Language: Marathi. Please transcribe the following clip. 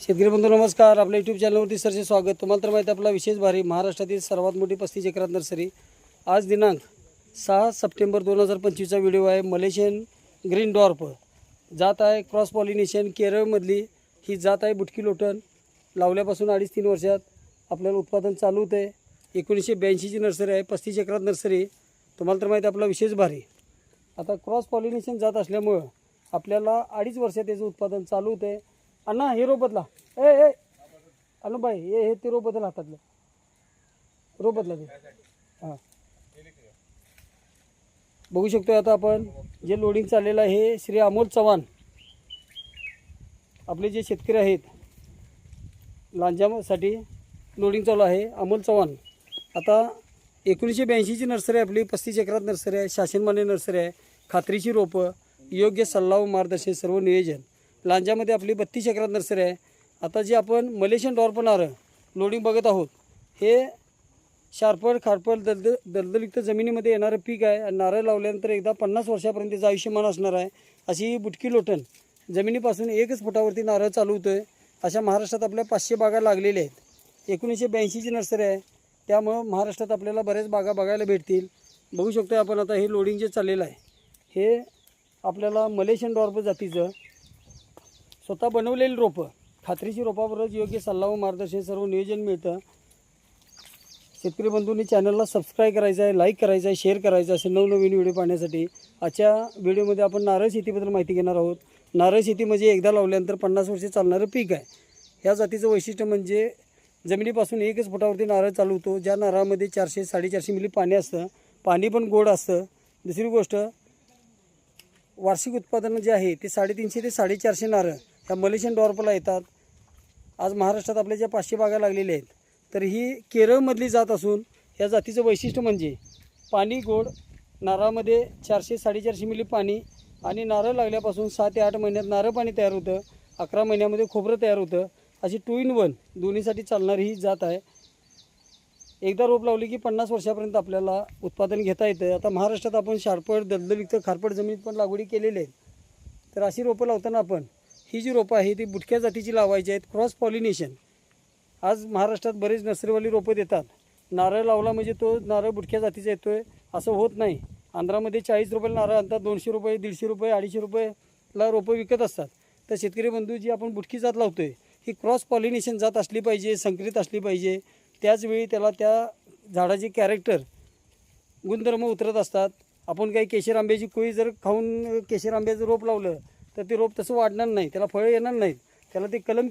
शेतकरी बंधू नमस्कार. आपल्या यूट्यूब चॅनलवरती सरचे स्वागत. तुम्हाला तर माहिती आपला विशेष भारी महाराष्ट्रातील सर्वात मोठी पस्तीस एकरात नर्सरी. आज दिनांक सहा सप्टेंबर दोन हजार पंचवीसचा व्हिडिओ आहे. मलेशियन ग्रीन डॉर्प जात आहे क्रॉस पॉलिनेशन केरळमधली. ही जात आहे बुटकी लोटन लावल्यापासून अडीच तीन वर्षात आपल्याला उत्पादन चालू होतं आहे एकोणीसशे ब्याऐंशीची नर्सरी आहे पस्तीस एकरात नर्सरी. तुम्हाला तर माहिती आहे आपला विशेष भारी. आता क्रॉस पॉलिनेशन जात असल्यामुळं आपल्याला अडीच वर्षात त्याचं उत्पादन चालू होतं आहे अण्णा हे रोप बदला. ए ए. अनुबाई हे हे ते रोप बदल हातातलं. रोप बदला ते. हां. बघू शकतो आता आपण जे लोडिंग चाललेलं आहे हे श्री अमोल चव्हाण. आपले जे शेतकरी आहेत लांजासाठी लोडिंग चालू आहे अमोल चव्हाण. आता एकोणीसशे ब्याऐंशीची नर्सरी आहे आपली पस्तीस एकरात नर्सरी आहे शासनमान्य नर्सरी आहे खात्रीची रोपं योग्य सल्ला व मार्गदर्शन सर्व नियोजन. लांजामध्ये आपली बत्तीस एकरात नर्सरी आहे. आता जे आपण मलेशियन डॉर्प नारळ लोडिंग बघत आहोत हे शार्पड खारपड दलद दलदलयुक्त जमिनीमध्ये येणारं पीक आहे आणि नारळ लावल्यानंतर एकदा पन्नास वर्षापर्यंतचं आयुष्यमान असणार आहे. अशी ही बुटकी लोटण जमिनीपासून एकच फुटावरती नारळ चालू आहे अशा महाराष्ट्रात आपल्या पाचशे बागा लागलेल्या आहेत. एकोणीसशे ब्याऐंशीची नर्सरी आहे. त्यामुळं महाराष्ट्रात आपल्याला बऱ्याच बागा बघायला भेटतील. बघू शकतो आपण आता हे लोडिंग जे चाललेलं आहे हे आपल्याला मलेशियन डॉर्प जातीचं स्वतः बनवलेली रोपं. खात्रीची रोपाबरोबरच योग्य सल्ला व मार्गदर्शन सर्व नियोजन मिळतं. शेतकरी बंधूंनी चॅनलला सबस्क्राईब करायचं आहे लाईक करायचं आहे शेअर करायचं आहे असे नवनवीन व्हिडिओ पाहण्यासाठी आजच्या व्हिडिओमध्ये आपण नारळ शेतीबद्दल माहिती घेणार आहोत. नारळ शेती म्हणजे एकदा लावल्यानंतर पन्नास वर्षे चालणारं पीक आहे. ह्या जातीचं वैशिष्ट्य म्हणजे जमिनीपासून एकच फुटावरती नारळ चालू होतो. ज्या नारळामध्ये चारशे साडेचारशे मिली पाणी असतं. पाणी पण गोड असतं. दुसरी गोष्ट वार्षिक उत्पादन जे आहे ते साडेतीनशे ते साडेचारशे नारळ. ह्या मलेशियन डॉर्पला येतात. आज महाराष्ट्रात आपल्या ज्या पाचशे बागा लागलेल्या आहेत तर ही केरळमधली जात असून या जातीचं वैशिष्ट्य म्हणजे पाणी गोड नारळामध्ये चारशे साडेचारशे मिली पाणी आणि नारळ लागल्यापासून सहा ते आठ महिन्यात नारळ पाणी तयार होतं अकरा महिन्यामध्ये खोबरं तयार होतं. अशी टू इन वन दोन्हीसाठी चालणारी ही जात आहे. एकदा रोप लावली की पन्नास वर्षापर्यंत आपल्याला उत्पादन घेता येतं. आता महाराष्ट्रात आपण शारपड दलदलयुक्त खारपड जमिनीत पण लागवडी केलेली आहे. तर अशी रोपं लावताना आपण ही जी रोपं आहे ती बुटक्या जातीची लावायची आहेत क्रॉस पॉलिनेशन. आज महाराष्ट्रात बरेच नर्सरीवाली रोपं देतात. नारळ लावला म्हणजे तो नारळ बुटक्या जातीचा येतो आहे असं होत नाही. आंध्रामध्ये चाळीस रुपयाला नारळ आणतात दोनशे रुपये दीडशे रुपये अडीचशे रुपयेला रोपं विकत असतात. तर शेतकरी बंधू जी आपण बुटकी जात लावतो आहे ही क्रॉस पॉलिनेशन जात असली पाहिजे संकरित असली पाहिजे. त्याचवेळी त्याला त्या झाडाचे कॅरेक्टर गुणधर्म उतरत असतात. आपण काही केशर आंब्याची कोळी जर खाऊन केशर आंब्याचं रोप लावलं तर ते रोप तसं वाढणार नाही त्याला फळं येणार नाहीत. त्याला ते कलम